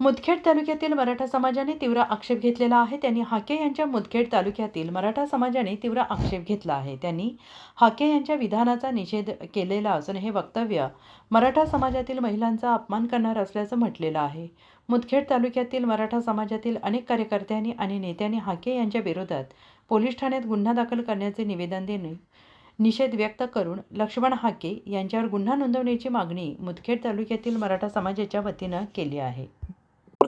मुदखेड तालुक्यातील मराठा समाजाने तीव्र आक्षेप घेतलेला आहे. त्यांनी हाके यांच्या मुदखेड तालुक्यातील मराठा समाजाने तीव्र आक्षेप घेतला आहे. त्यांनी हाके यांच्या विधानाचा निषेध केलेला असून हे वक्तव्य मराठा समाजातील महिलांचा अपमान करणार असल्याचं म्हटलेलं आहे. मुदखेड तालुक्यातील मराठा समाजातील अनेक कार्यकर्त्यांनी आणि नेत्यांनी हाके यांच्या विरोधात पोलीस ठाण्यात गुन्हा दाखल करण्याचे निवेदन देणे निषेध व्यक्त करून लक्ष्मण हाके यांच्यावर गुन्हा नोंदवण्याची मागणी मुदखेड तालुक्यातील मराठा समाजाच्या वतीनं केली आहे.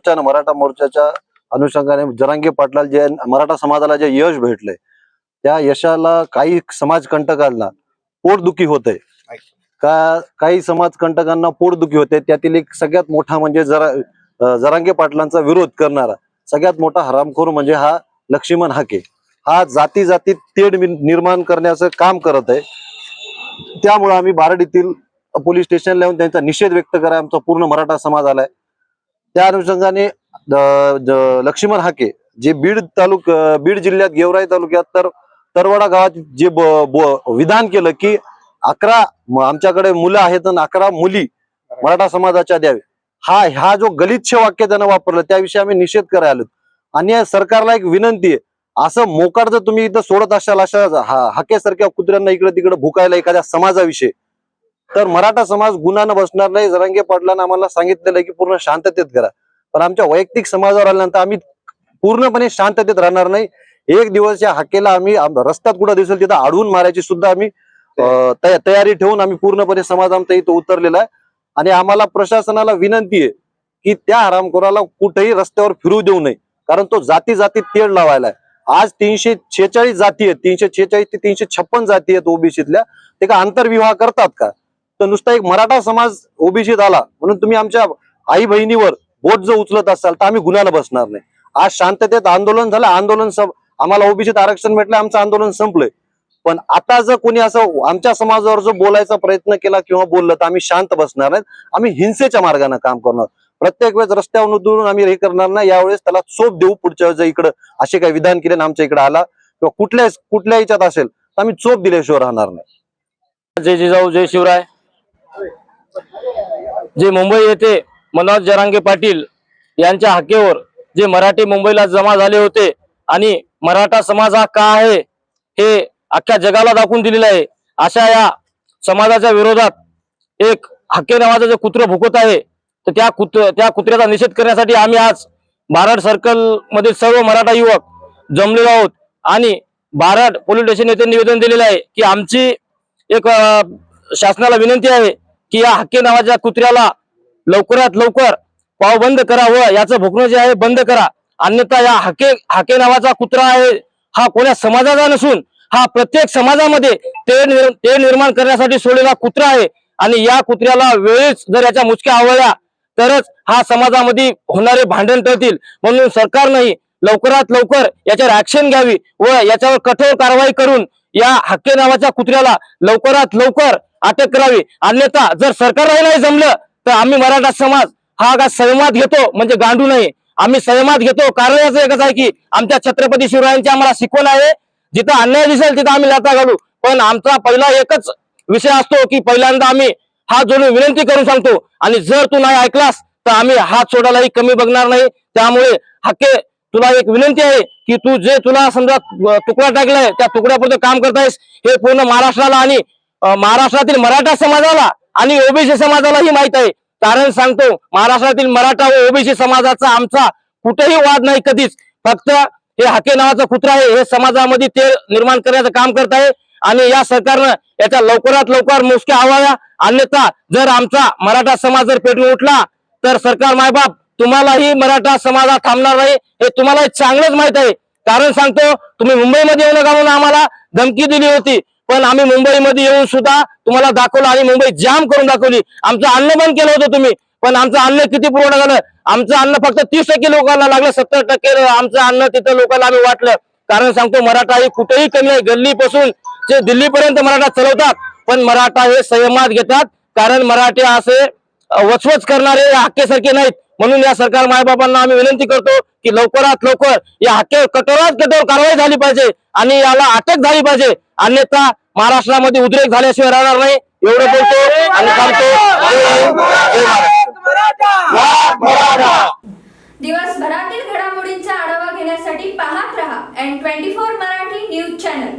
मोर्चानं मराठा मोर्चाच्या अनुषंगाने जरांगे पाटलाल जे मराठा समाजाला जे यश भेटले त्या यशाला काही समाजकंटकांना पोटदुखी होते का काही समाजकंटकांना पोटदुखी होते त्यातील एक सगळ्यात मोठा म्हणजे जरा जरांगे पाटलांचा विरोध करणारा सगळ्यात मोठा हरामखोर म्हणजे हा लक्ष्मण हाके. हा जाती जातीत तेढ निर्माण करण्याचं काम करत आहे. त्यामुळे आम्ही बारडीतील पोलीस स्टेशनला येऊन त्यांचा निषेध व्यक्त करा आमचा पूर्ण मराठा समाज आलाय. त्या अनुषंगाने द- लक्ष्मण हाके जे बीड तालुक बीड जिल्ह्यात गेवराई तालुक्यात तर तरवडा गावात जे ब- ब- विधान केलं की अकरा आमच्याकडे मुलं आहेत आणि अकरा मुली मराठा समाजाच्या द्यावे. हा हा जो गलिच्छ वाक्य त्यानं वापरलं त्याविषयी आम्ही निषेध करायला आलो आणि सरकारला एक विनंती आहे असं मोकाट जर तुम्ही इथं सोडत असाल अशा हा- हाकेसारख्या कुत्र्यांना इकडे तिकडे भुकायला एखाद्या समाजाविषयी तर मराठा समाज गुन्हानं बसणार नाही. जरांगे पाटलांना आम्हाला सांगितलेलं की पूर्ण शांततेत करा. पण आमच्या वैयक्तिक समाजावर आल्यानंतर आम्ही पूर्णपणे शांततेत राहणार नाही. एक दिवस या हाकेला आम्ही रस्त्यात कुठं दिसेल तिथं अडवून मारायची सुद्धा आम्ही तयारी ठेवून आम्ही पूर्णपणे समाज आमचा इथं उतरलेला आहे. आणि आम्हाला प्रशासनाला विनंती आहे की त्या हरामखोराला कुठेही रस्त्यावर फिरू देऊ नये. कारण तो जाती जातीत तेढ लावायला आहे. आज तीनशे छेचाळीस जाती आहेत. तीनशे छेचाळीस ते तीनशे छप्पन जाती आहेत ओबीसीतल्या ते का आंतरविवाह करतात का? तर नुसता एक मराठा समाज ओबीसीत आला म्हणून तुम्ही आमच्या आई बहिणीवर बोट जर उचलत असाल तर आम्ही गुन्ह्याला बसणार नाही. आज शांततेत आंदोलन झालं आंदोलन आम्हाला ओबीसीत आरक्षण भेटलं आमचं आंदोलन संपलंय. पण आता जर कोणी असं आमच्या समाजावर जर बोलायचा प्रयत्न केला किंवा बोललं तर आम्ही शांत बसणार नाहीत आम्ही हिंसेच्या मार्गाने काम करणार. प्रत्येक वेळेस रस्त्यावर उतरून आम्ही हे करणार नाही. यावेळेस त्याला चोप देऊ पुढच्या वेळेस इकडं असे काही विधान केले आमच्या इकडे आला किंवा कुठल्या कुठल्या याच्यात असेल तर आम्ही चोप दिल्याशिवाय राहणार नाही. जय जिजाऊ जय शिवराय. जे मुंबई येथे मनोज जरांगे पाटील यांच्या हाकेवर जे मराठी मुंबईला जमा झाले होते आणि मराठा समाज हा का आहे हे अख्ख्या जगाला दाखवून दिलेलं आहे. अशा या समाजाच्या विरोधात एक हाके नावाचं जे कुत्र भुकत आहे तर त्या कुत्र त्या कुत्र्याचा निषेध करण्यासाठी आम्ही आज बारड सर्कल मधील सर्व मराठा युवक जमलेलो आहोत. आणि बारड पोलीस स्टेशन येथे निवेदन दिलेलं आहे की आमची एक शासनाला विनंती आहे की या हक्के नावाच्या कुत्र्याला लवकरात लवकर पावबंद व याचं भुकणं जे आहे बंद करा. अन्यथा या हाके हाके नावाचा कुत्रा आहे हा कोण्या समाजाचा नसून हा प्रत्येक समाजामध्ये ते निर, निर्माण करण्यासाठी सोडलेला कुत्रा आहे. आणि या कुत्र्याला वेळेस जर याच्या मुचक्या आवळल्या तरच हा समाजामध्ये होणारे भांडण टळतील. म्हणून सरकारनंही लवकरात लवकर याच्यावर ऍक्शन घ्यावी व याच्यावर कठोर कारवाई करून या हक्के नावाच्या कुत्र्याला लवकरात लवकर अटक करावी. अन्यथा जर सरकारलाही नाही जमलं तर आम्ही मराठा समाज हा का संयमात घेतो म्हणजे गांडू नये आम्ही संयमात घेतो. कारण याचं एकच आहे की आमच्या छत्रपती शिवरायांची आम्हाला शिकवण आहे. जिथं अन्याय दिसेल तिथं आम्ही लाता घालू. पण आमचा पहिला एकच विषय असतो की पहिल्यांदा आम्ही हात जोडून विनंती करून सांगतो. आणि जर तू नाही ऐकलास तर आम्ही हात सोडायलाही कमी बघणार नाही. त्यामुळे हक्के तुला एक विनंती आहे की तू जे तुला समजा तुकडा टाकलाय त्या तुकड्यापुरतं काम करतायस हे पूर्ण महाराष्ट्राला आणि महाराष्ट्रातील मराठा समाजाला आणि ओबीसी समाजालाही माहीत आहे. कारण सांगतो महाराष्ट्रातील मराठा व ओबीसी समाजाचा आमचा कुठेही वाद नाही कधीच. फक्त हे हाके नावाचं कुत्र आहे हे समाजामध्ये ते निर्माण करण्याचं काम करत आहे आणि या सरकारनं याच्या लवकरात लवकर मुसक्या आवाया अन्यथा जर आमचा मराठा समाज जर पेटून उठला तर सरकार मायबाप तुम्हालाही मराठा समाजात थांबणार नाही हे तुम्हाला चांगलंच माहीत आहे. कारण सांगतो तुम्ही मुंबईमध्ये येऊ नका म्हणून आम्हाला धमकी दिली होती. पण आम्ही मुंबईमध्ये येऊन सुद्धा तुम्हाला दाखवलं आणि मुंबई जाम करून दाखवली. आमचं अन्न बंद केलं होतं तुम्ही. पण आमचं अन्न किती पुरवठा झालं? आमचं अन्न फक्त तीस टक्के लोकांना लागलं सत्तर टक्के आमचं अन्न तिथं लोकांना आम्ही वाटलं. कारण सांगतो मराठा हे कुठेही कमी नाही गल्लीपासून ते दिल्लीपर्यंत मराठा चालवतात. पण मराठा हे संयमात घेतात. कारण मराठी असे वचवच करणारे हक्केसारखे नाहीत. म्हणून या सरकार मायबापांना आम्ही विनंती करतो की लवकरात लवकर या हक्के कठोरात कठोर कारवाई झाली पाहिजे आणि याला अटक झाली पाहिजे. अन्यथा महाराष्ट्रामध्ये उद्रेक झाल्याशिवाय राहणार नाही. एवढं बोलतो आणि सांगतो. दिवसभरातील घडामोडींचा आढावा घेण्यासाठी पाहत रहा N twenty four Marathi news channel